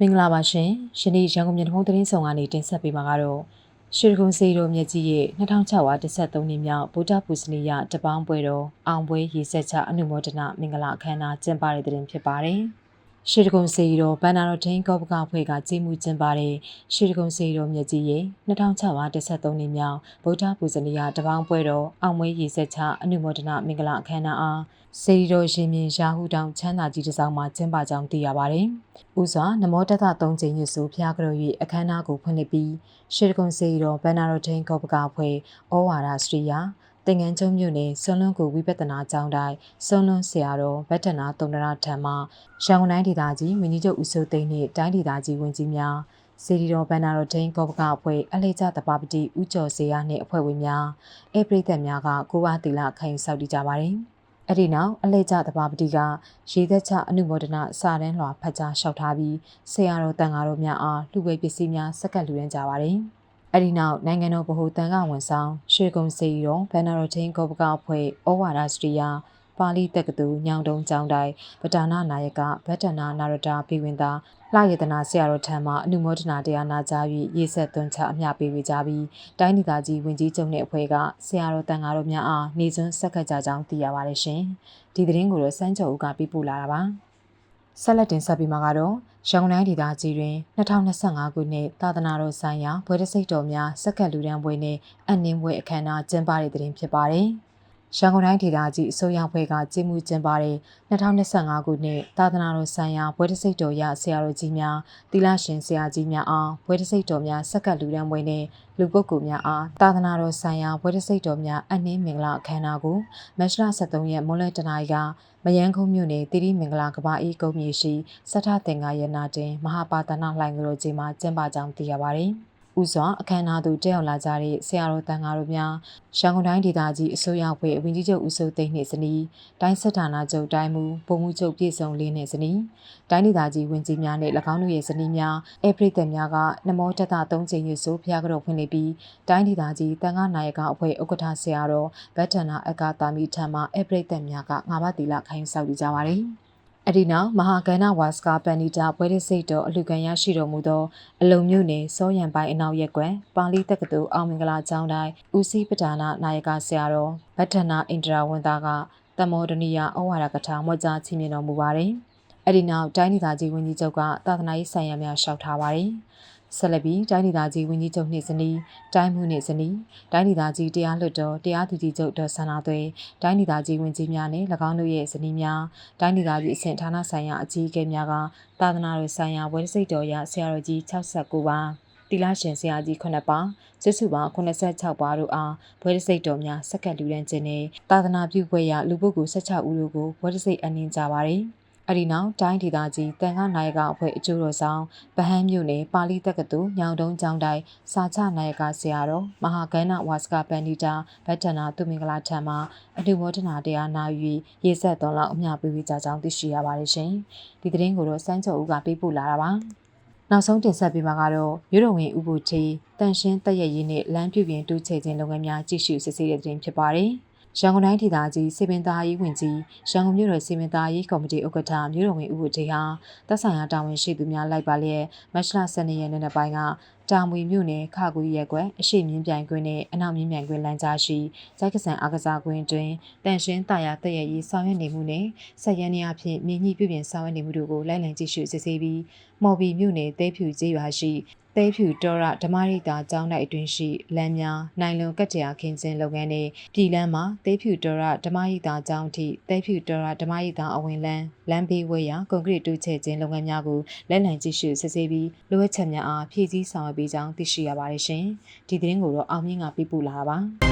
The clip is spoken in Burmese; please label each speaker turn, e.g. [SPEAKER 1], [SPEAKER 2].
[SPEAKER 1] မင်္ဂလာပါရှင်။ယနေ့ရန်ကုန်မြို့ထုံးသတင်းဆောင်ကနေတင်ဆက်ပေးမှာကတော့ရွှေကုန်းစေတော်မြတ်ကြီးရဲ့2613နှစ်မြောက်ဗုဒ္ဓပူဇနီယတပေါင်းပွဲတော်အောင်ပွဲရေဆက်ချအနုမောဒနာမင်္ဂလာအခမ်းအနားကျင်းပတဲ့တဲ့ဖြစ်ပါတယ်။ ရွှေကုန်းစေတော်ဘန္နာတော်ထင်းကောပကဖွဲ့ကကြီးမှုကျင်းပတဲ့ရွှေကုန်းစေတော်မြတ်ကြီးရဲ့2613နှစ်မြောက်ဗုဒ္ဓပူဇနီယတပေါင်းပွဲတော်အောင်ပွဲရေဆက်ချအနုမောဒနာမင်္ဂလာအခမ်းအနားအားစေရီတော်ရှင်မြင်ရာဟုတောင်ချမ်းသာကြီးတစ်စောင်းမှာကျင်းပကြောင်းသိရပါတယ်။ဥစွာနမောတသသုံးချိန်ညဆိုဖျားကြော်၍အခမ်းအနားကိုဖွင့်လှစ်ပြီးရှေကုံစေရီတော်ဘန္နာတော်ထင်းကောပကဖွဲ့ဩဝါဒစရိယာ တင်ငန်းချုံမြို့နယ်ဆွန်လွန်းကိုဝိပဿနာကျောင်းတိုင်းဆွန်လွန်းဆရာတော်ဗတ္တနာတုံဒရထံမှရန်ကုန်တိုင်းဒေသကြီးဝင်းကြီးချုပ်ဦးစိုးသိန်းနှင့်တိုင်းဒေသကြီးဝန်ကြီးများစေရီတော်ဘန္နာတော်ဒိန်ကောပကအဖွဲ့အလေးကျတပါပတိဦးကျော်စေရနှင့်အဖွဲ့ဝင်များအေပရိသတ်များကကိုဝါတီလာခိုင်ဆောက်တည်ကြပါတယ်။အဲ့ဒီနောက်အလဲကျတပါပတိကရေသက်ချအနုမောဒနာစာတန်းလွှာဖတ်ကြားလျှောက်ထားပြီးဆရာတော်တန်ဃာတော်များအားလူဝဲပစ္စည်းများစက္ကပ်လူရန်ကြပါတယ်။ အဲ့ဒီနောက်နိုင်ငံတော်ဗဟိုတန်ခါဝန်ဆောင်ရွှေကုံစီရောဘန်နာရိုချင်းကောပကအဖွဲ့ဩဝါဒစရိယာပါဠိတက္ကသိုလ်ညောင်တုံကျောင်းတိုင်းဗဒါနာနာယကဗတ္တနာနာရတာပြည်ဝင်သားလှရတနာဆရာတော်ထံမှအနုမောဒနာတရားနာကြား၍ရေးဆက်သွင်းချအမျှပေးဝေကြပြီးတိုင်းဒေသကြီးဝင်ကြီးချုပ်နှင့်အဖွဲ့ကဆရာတော်တန်ဃာတော်များအားနေစွန်းဆက်ကပ်ကြကြောင်းသိရပါတယ်ရှင်ဒီသတင်းကိုတော့စမ်းကျော်ဦးကပြပို့လာတာပါ ဆက်လက်တင်ဆက်ပြီးမှာကတော့ရန်ကုန်တိုင်းဒေသကြီးတွင်2025ခုနှစ်သာသနာတော်ဆိုင်ရာဘွဲတစိတ်တော်များစက္ကန့်လူဒန်းပွဲနှင့်အနှင်းပွဲအခမ်းအနားကျင်းပတဲ့တွင်ဖြစ်ပါတယ်။ ရန်ကုန်တိုင်းဒေသကြီးအစိုးရဖွဲ့ကကြီးမှုကျင်းပတဲ့2025ခုနှစ်သာသနာတော်ဆိုင်ရာဘွဲတစိတ်တော်ရဆရာတော်ကြီးများတိလရှင်ဆရာကြီးများအားဘွဲတစိတ်တော်များစက္ကန့်လူဒန်းပွဲနှင့်လူပုဂ္ဂိုလ်များအားသာသနာတော်ဆိုင်ရာဘွဲတစိတ်တော်များအနှင်းမင်္ဂလာအခမ်းအနားကိုမတ်လ23ရက်မွန်းလယ်တနာရီကမယန်းခုံမြို့နယ်တိရိမင်္ဂလာကဘာအေးကုန်းမြေရှိစထသင်္ကာရနာတင်မဟာပါတနာလှိုင်ကတော်ကြီးမှာကျင်းပကြောင်းသိရပါတယ်။ ဥစွာအခမ်းအနားသို့တက်ရောက်လာကြတဲ့ဆရာတော်တန်ဃာတို့များရန်ကုန်တိုင်းဒေသကြီးအစိုးရဖွဲ့အဝင်ကြီးချုပ်ဦးစိုးသိန်းနှင့်ဇနီးတိုင်းစစ်ဌာနချုပ်တိုင်းမူဗိုလ်မှူးချုပ်ပြည်စုံလင်းနှင့်ဇနီးတိုင်းဒေသကြီးဝင်ကြီးများနှင့်၎င်းတို့ရဲ့ဇနီးများအပရိသတ်များကနမောတတသုံးချိန်ရဆိုဖျားကြောဖွင့်လှစ်ပြီးတိုင်းဒေသကြီးတန်ခါနာယကအဖွဲ့ဥက္ကဋ္ဌဆရာတော်ဗတ္တနာအကာတာမီထံမှအပရိသတ်များကငါးပါးတီလာခိုင်းဆောက်ကြပါသည် အဒီနောက်မဟာကန္နဝါစကာပန်နီတာပွဲရစိတ်တော်အလူခံရရှိတော်မူသောအလုံမြို့နယ်စောရံပိုင်းအနောက်ရက်ကွယ်ပါဠိတက္ကသိုလ်အောင်မင်္ဂလာကျောင်းတိုင်းဦးစီးပဒါနာနာယကဆရာတော်ဗတ္ထနာအင်ဒရာဝန်သားကတမောဒနီယာဩဝါဒကထာမွတ်ကြားချီးမြှင့်တော်မူပါတယ်။အဒီနောက်တိုင်းဒေသကြီးဝန်ကြီးချုပ်ကသာသနာရေးဆိုင်ရာများရှောက်ထားပါတယ်။ ဆက်လက်ပြီးတိုင်းဒေသကြီးဝန်ကြီးချုပ်နှင့်ဇနီးတိုင်းမှုနှင့်ဇနီးတိုင်းဒေသကြီးတရားလွှတ်တော်တရားသူကြီးချုပ်ဒေါ်ဆန္ဒသွဲတိုင်းဒေသကြီးဝန်ကြီးများနှင့်၎င်းတို့ရဲ့ဇနီးများတိုင်းဒေသကြီးအဆင့်ဌာနဆိုင်ရာအကြီးအကဲများကသာသနာတော်ဆိုင်ရာဝဲစိတ်တော်ရဆရာတော်ကြီး69ပါးတီလာရှင်ဆရာကြီး9ပါးစစ်စုပါ86ပါးတို့အားဘွဲစိတ်တော်များစက္ကန့်လူရန်ခြင်းနဲ့သာသနာပြုပွဲရလူပုဂ္ဂိုလ်16ဦးတို့ကိုဘွဲစိတ်အနှင်းကြပါတယ်။ အဒီနောက်တိုင်းဒေသကြီးတန်ခါနာယကအဖွဲ့အကျိုးတော်ဆောင်ဗဟန်းမြို့နယ်ပါဠိတက္ကသိုလ်ညောင်တုံးကျောင်းတိုင်းစာချနာယကဆရာတော်မဟာကန္နဝါစကပန်ဒီတာဗတ္တနာသူမင်္ဂလာထံမှအတုမောဒနာတရားနာယူရေဆက်သွန်လောက်အမျှပေးဝေကြကြောင်းသိရှိရပါတယ်ရှင်ဒီသတင်းကိုတော့စန်းကျော်ဦးကပေးပို့လာတာပါနောက်ဆုံးတင်ဆက်ပေးမှာကတော့မြို့တော်ဝင်ဥပုချေတန်ရှင်းတက်ရည်ရည်နဲ့လမ်းပြုပြင်တူးချေခြင်းလုပ်ငန်းများကြည့်ရှုစစ်ဆေးတဲ့တင်ဖြစ်ပါတယ်။ ရန်ကုန်တိုင်းဒေသကြီးစေပင်သားရေးဝင်ကြီးရန်ကုန်မြို့တော်စေပင်သားရေးကော်မတီဥက္ကဋ္ဌမြို့တော်ဝင်ဦးဝထေဟာသက်ဆိုင်ရာတာဝန်ရှိသူများလိုက်ပါလျက်မတ်လ12ရက်နေ့နေ့ပိုင်းက တာမွေမြို့နယ်ခကူရက်ကွယ်အရှိမြင်းပြိုင်ကွင်းနဲ့အနောက်မြင်းပြိုင်ကွင်းလမ်းကြားရှိဇိုက်ကဆန်အားကစားကွင်းတွင်တန်ရှင်းတာယာတရရေးဆောင်ရွက်နေမှုနဲ့ဆက်ရန်နေအဖြစ်မြေညှိပြုပြင်ဆောင်ရွက်နေမှုတို့ကိုလိုက်လံကြည့်ရှုစစ်ဆေးပြီးမော်ဘီမြို့နယ်တဲဖြူကျေးရွာရှိသဲဖြူတော်ရဓမ္မရိတာကျောင်းတိုက်အတွင်းရှိလမ်းများနိုင်လွန်ကတ်တရာခင်းခြင်းလုပ်ငန်းနဲ့ပြည်လမ်းမှာသဲဖြူတော်ရဓမ္မရိတာကျောင်းထိသဲဖြူတော်ရဓမ္မရိတာအဝင်လမ်းလမ်းဘေးဝဲရာကွန်ကရစ်တူးချဲ့ခြင်းလုပ်ငန်းများကိုလက်လံကြည့်ရှုစစ်ဆေးပြီးလိုအပ်ချက်များအားဖြည့်ဆည်းဆောင်ရွက်ပေးကြောင်းသိရှိရပါတယ်ရှင်။ဒီသတင်းကိုတော့အောင်မြင့်ကပြပို့လာတာပါ။